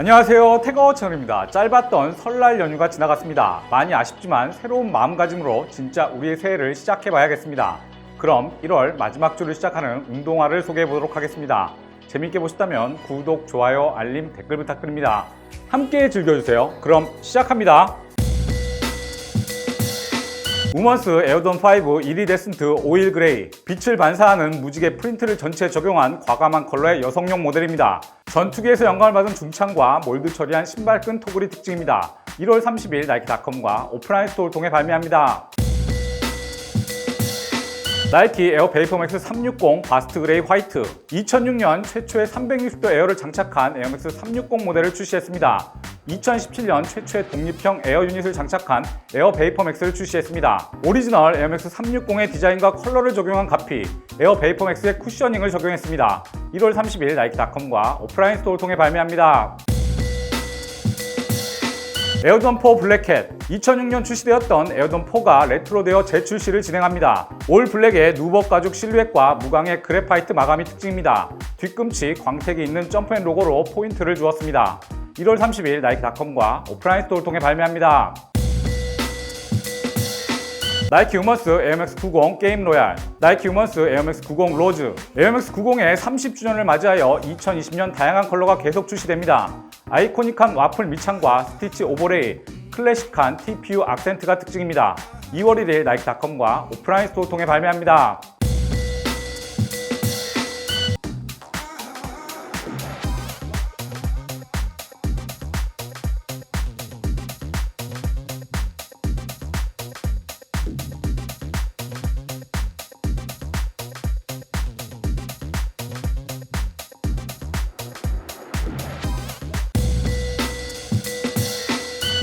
안녕하세요. 태거 채널입니다. 짧았던 설날 연휴가 지나갔습니다. 많이 아쉽지만 새로운 마음가짐으로 진짜 우리의 새해를 시작해 봐야겠습니다. 그럼 1월 마지막 주를 시작하는 운동화를 소개해 보도록 하겠습니다. 재밌게 보셨다면 구독, 좋아요, 알림, 댓글 부탁드립니다. 함께 즐겨주세요. 그럼 시작합니다. 우먼스 에어돈 5 이리데센트 오일 그레이 빛을 반사하는 무지개 프린트를 전체에 적용한 과감한 컬러의 여성용 모델입니다. 전투기에서 영감을 받은 중창과 몰드 처리한 신발끈 토글이 특징입니다. 1월 30일 나이키닷컴과 오프라인 스토어를 통해 발매합니다. 나이키 에어 베이퍼맥스 360 바스트 그레이 화이트 2006년 최초의 360도 에어를 장착한 에어맥스 360 모델을 출시했습니다. 2017년 최초의 독립형 에어 유닛을 장착한 에어 베이퍼맥스를 출시했습니다. 오리지널 에어맥스 360의 디자인과 컬러를 적용한 가피 에어 베이퍼맥스의 쿠셔닝을 적용했습니다. 1월 30일 나이키닷컴과 오프라인 스토어를 통해 발매합니다. 에어던 4 블랙캣 2006년 출시되었던 에어던 4가 레트로되어 재출시를 진행합니다. 올 블랙의 누버 가죽 실루엣과 무광의 그래파이트 마감이 특징입니다. 뒤꿈치 광택이 있는 점프앤 로고로 포인트를 주었습니다. 1월 30일 나이키닷컴과 오프라인 스토어를 통해 발매합니다. 나이키 우먼스 에어맥스 90 게임 로얄 나이키 우먼스 에어맥스 90 로즈 에어맥스 90의 30주년을 맞이하여 2020년 다양한 컬러가 계속 출시됩니다. 아이코닉한 와플 밑창과 스티치 오버레이, 클래식한 TPU 악센트가 특징입니다. 2월 1일 나이키닷컴과 오프라인 스토어 통해 발매합니다.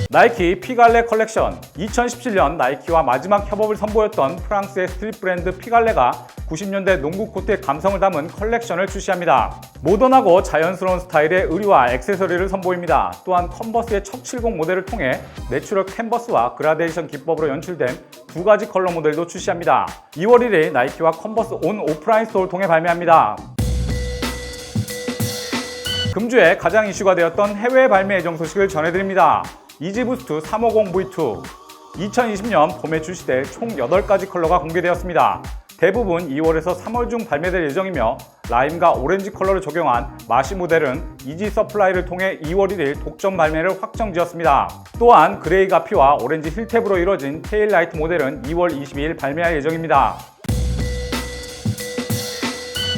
나이키 피갈레 컬렉션 2017년 나이키와 마지막 협업을 선보였던 프랑스의 스트릿 브랜드 피갈레가 90년대 농구 코트의 감성을 담은 컬렉션을 출시합니다. 모던하고 자연스러운 스타일의 의류와 액세서리를 선보입니다. 또한 컨버스의 척70 모델을 통해 내추럴 캔버스와 그라데이션 기법으로 연출된 두 가지 컬러 모델도 출시합니다. 2월 1일 나이키와 컨버스 온 오프라인 스토어를 통해 발매합니다. 금주에 가장 이슈가 되었던 해외 발매 예정 소식을 전해드립니다. 이지부스트 350V2 2020년 봄에 출시될 총 8가지 컬러가 공개되었습니다. 대부분 2월에서 3월 중 발매될 예정이며 라임과 오렌지 컬러를 적용한 마시 모델은 이지 서플라이를 통해 2월 1일 독점 발매를 확정지었습니다. 또한 그레이 가피와 오렌지 힐탭으로 이뤄진 테일 라이트 모델은 2월 22일 발매할 예정입니다.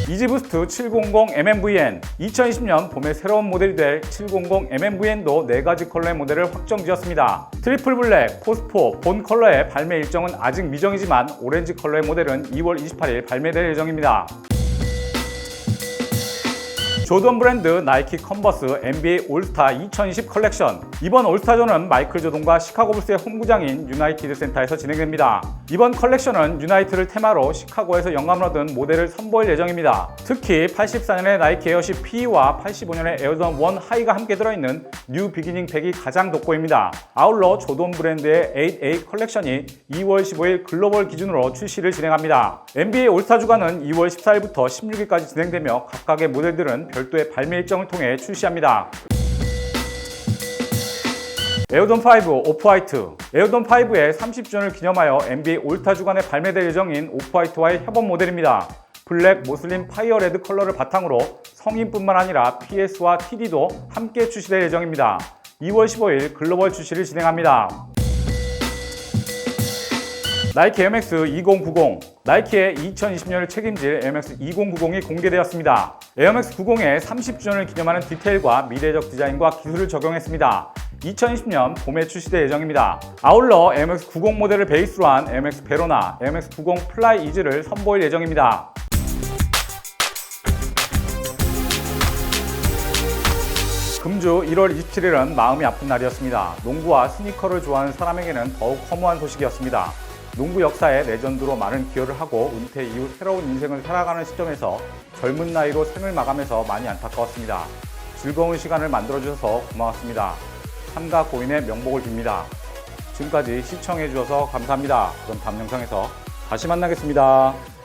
이지부스트 700 MMVN 2020년 봄에 새로운 모델이 될 700 MMVN도 4가지 컬러의 모델을 확정 지었습니다. 트리플 블랙, 포스포, 본 컬러의 발매 일정은 아직 미정이지만 오렌지 컬러의 모델은 2월 28일 발매될 예정입니다. 조던 브랜드 나이키 컨버스 NBA 올스타 2020 컬렉션 이번 올스타전은 마이클 조던과 시카고 불스의 홈구장인 유나이티드 센터에서 진행됩니다. 이번 컬렉션은 유나이트를 테마로 시카고에서 영감을 얻은 모델을 선보일 예정입니다. 특히 84년의 나이키 에어시 P와 85년의 에어던 1 하이가 함께 들어있는 뉴 비기닝 팩이 가장 돋보입니다. 아울러 조던 브랜드의 8A 컬렉션이 2월 15일 글로벌 기준으로 출시를 진행합니다. NBA 올스타 주간은 2월 14일부터 16일까지 진행되며 각각의 모델들은 별도의 발매 일정을 통해 출시합니다. 에어돈 5 오프화이트 에어돈 5의 30주년을 기념하여 NBA 올스타 주간에 발매될 예정인 오프화이트와의 협업 모델입니다. 블랙 모슬린 파이어 레드 컬러를 바탕으로 성인뿐만 아니라 PS와 TD도 함께 출시될 예정입니다. 2월 15일 글로벌 출시를 진행합니다. 나이키 에어맥스 2090 나이키의 2020년을 책임질 에어맥스 2090이 공개되었습니다. 에어맥스 90의 30주년을 기념하는 디테일과 미래적 디자인과 기술을 적용했습니다. 2020년 봄에 출시될 예정입니다. 아울러 에어맥스 90 모델을 베이스로 한 에어맥스 베로나, 에어맥스 90 플라이 이즈를 선보일 예정입니다. 금주 1월 27일은 마음이 아픈 날이었습니다. 농구와 스니커를 좋아하는 사람에게는 더욱 허무한 소식이었습니다. 농구 역사에 레전드로 많은 기여를 하고 은퇴 이후 새로운 인생을 살아가는 시점에서 젊은 나이로 생을 마감해서 많이 안타까웠습니다. 즐거운 시간을 만들어주셔서 고마웠습니다. 삼가 고인의 명복을 빕니다. 지금까지 시청해주셔서 감사합니다. 그럼 다음 영상에서 다시 만나겠습니다.